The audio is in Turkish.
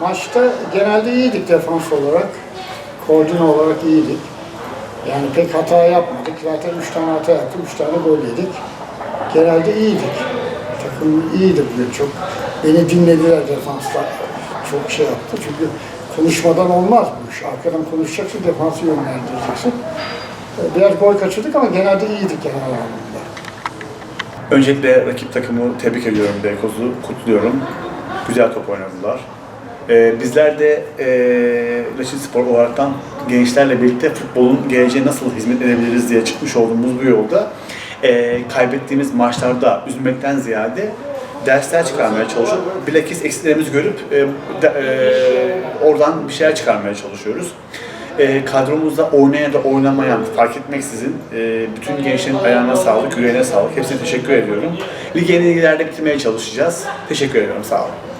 Maçta genelde iyiydik defans olarak. Koordine olarak iyiydik. Yani pek hata yapmadık. Zaten 3 tane hata yaptık, 3 tane gol yedik. Genelde iyiydik. Takım iyiydi bugün çok. Beni dinlediler defanslar. Çok şey yaptı çünkü konuşmadan olmaz bu iş. Arkadan konuşacaksın, defansı yönlendireceksin. Biraz gol kaçırdık ama genelde iyiydik genel anlamda. Öncelikle rakip takımı tebrik ediyorum Beykoz'u, kutluyorum. Güzel top oynadılar. Ee, bizler de e, Reşit Spor olaraktan gençlerle birlikte futbolun geleceğe nasıl hizmet edebiliriz diye çıkmış olduğumuz bu yolda e, kaybettiğimiz maçlarda üzülmekten ziyade dersler çıkarmaya çalışıp bilakis eksiklerimizi görüp e, de, e, oradan bir şeyler çıkarmaya çalışıyoruz. E, kadromuzda oynayan ya da oynamayan fark etmeksizin e, bütün gençlerin ayağına sağlık, yüreğine sağlık. Hepsine teşekkür ediyorum. Ligi en iyi yerlerde bitirmeye çalışacağız. Teşekkür ediyorum. Sağ olun.